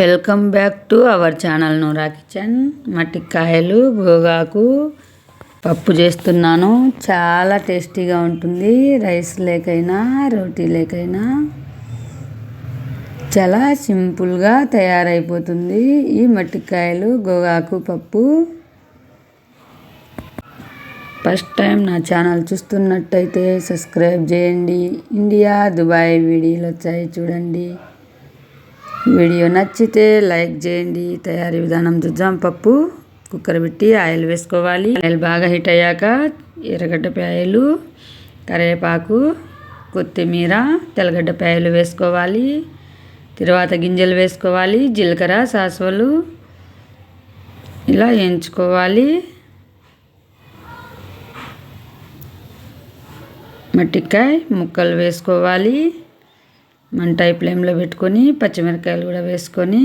Welcome back to our channel Noora kitchen. మట్టికాయలు గోగాకు పప్పు చేస్తున్నాను. చాలా టేస్టీగా ఉంటుంది. రైస్ లేకైనా రోటీ లేకైనా చాలా సింపుల్గా తయారైపోతుంది ఈ మట్టికాయలు గోగాకు పప్పు. ఫస్ట్ టైం నా ఛానల్ చూస్తున్నట్టయితే సబ్స్క్రైబ్ చేయండి. ఇండియా దుబాయ్ వీడియోలు వచ్చాయి చూడండి. వీడియో నచ్చితే లైక్ చేయండి. తయారీ విధానం చూద్దాం. పప్పు కుక్కర్ పెట్టి ఆయిల్ వేసుకోవాలి. ఆయిల్ బాగా హీట్ అయ్యాక ఎర్రగడ్డ పాయలు కరివేపాకు కొత్తిమీర తెల్లగడ్డ పాయలు వేసుకోవాలి. తర్వాత గింజలు వేసుకోవాలి. జీలకర్ర సాసువలు ఇలా వేయించుకోవాలి. మట్టికాయ ముక్కలు వేసుకోవాలి. మంట ఫ్లేమ్లో పెట్టుకొని పచ్చిమిరపకాయలు కూడా వేసుకొని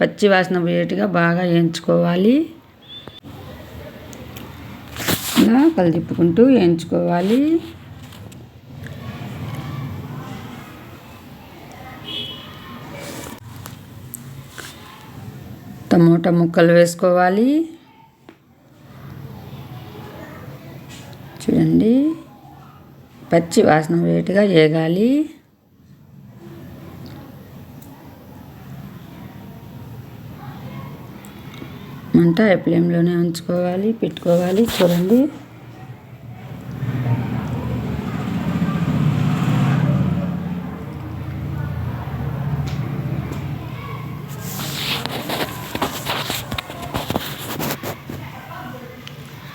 పచ్చి వాసన పోయేట్టుగా బాగా వేయించుకోవాలి. ఇలా కలిదిప్పుకుంటూ వేయించుకోవాలి. టమోటా ముక్కలు వేసుకోవాలి. చూడండి పచ్చి వాసన వేటుగా వేగాలి. అంతా ఫ్లేమ్లోనే ఉంచుకోవాలి పెట్టుకోవాలి. చూడండి.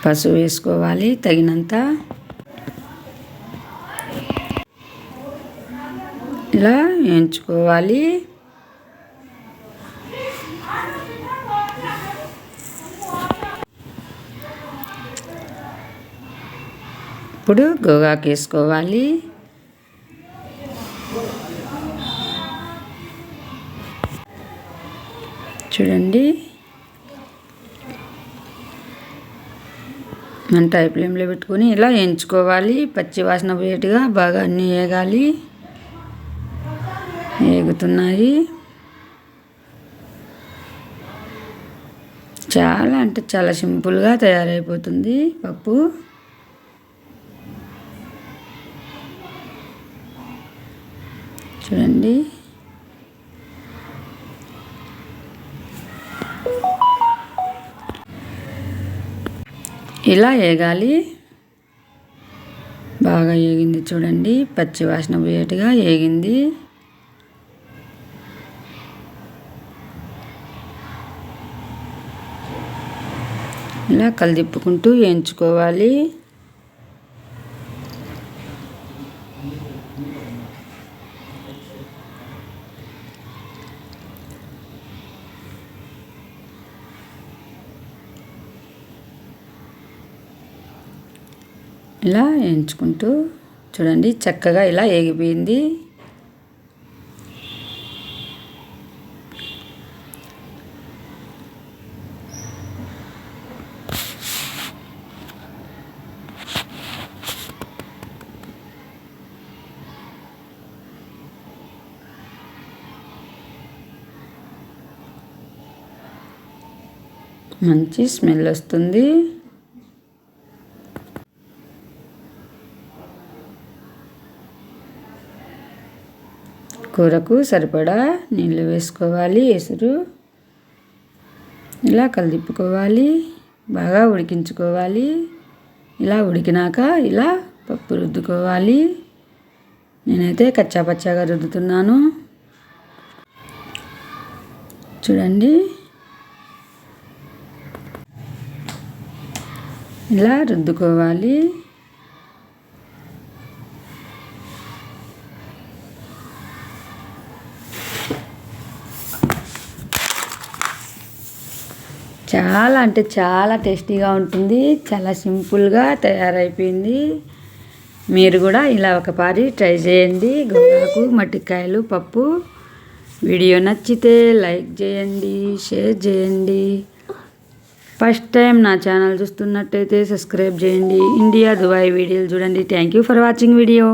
పసుపు వేసుకోవాలి తగినంత. ఇలా వేయించుకోవాలి ఇప్పుడు గోగాకు వేసుకోవాలి చూడండి. మంట ఫ్లేమ్లో పెట్టుకొని ఇలా ఎంచుకోవాలి. పచ్చి వాసన పోయేట్టుగా బాగా అన్నీ వేగాలి వేగుతున్నాయి చాలా అంటే చాలా సింపుల్గా తయారైపోతుంది పప్పు. చూడండి. ఇలా వేగాలి బాగా వేగింది చూడండి. పచ్చి వాసన పోయేట్టుగా వేగింది ఇలా కలిదిప్పుకుంటూ వేయించుకోవాలి. ఇలా వేయించుకుంటూ చూడండి చక్కగా ఇలా ఏగిపోయింది. మంచి స్మెల్ వస్తుంది. కూరకు సరిపడా నీళ్ళు వేసుకోవాలి ఎసురు. ఇలా కలిదిప్పుకోవాలి బాగా ఉడికించుకోవాలి. ఇలా ఉడికినాక ఇలా పప్పు రుద్దుకోవాలి. నేనైతే కచ్చా పచ్చాగా రుద్దుతున్నాను. చూడండి. ఇలా రుద్దుకోవాలి. చాలా అంటే చాలా టేస్టీగా ఉంటుంది. చాలా సింపుల్గా తయారైపోయింది. మీరు కూడా ఇలా ఒకసారి ట్రై చేయండి. గోగాకు మట్టికాయలు పప్పు. వీడియో నచ్చితే లైక్ చేయండి షేర్ చేయండి. ఫస్ట్ టైం నా ఛానల్ చూస్తున్నట్టయితే సబ్స్క్రైబ్ చేయండి. ఇండియా దుబాయ్ వీడియోలు చూడండి. Thank you for watching video.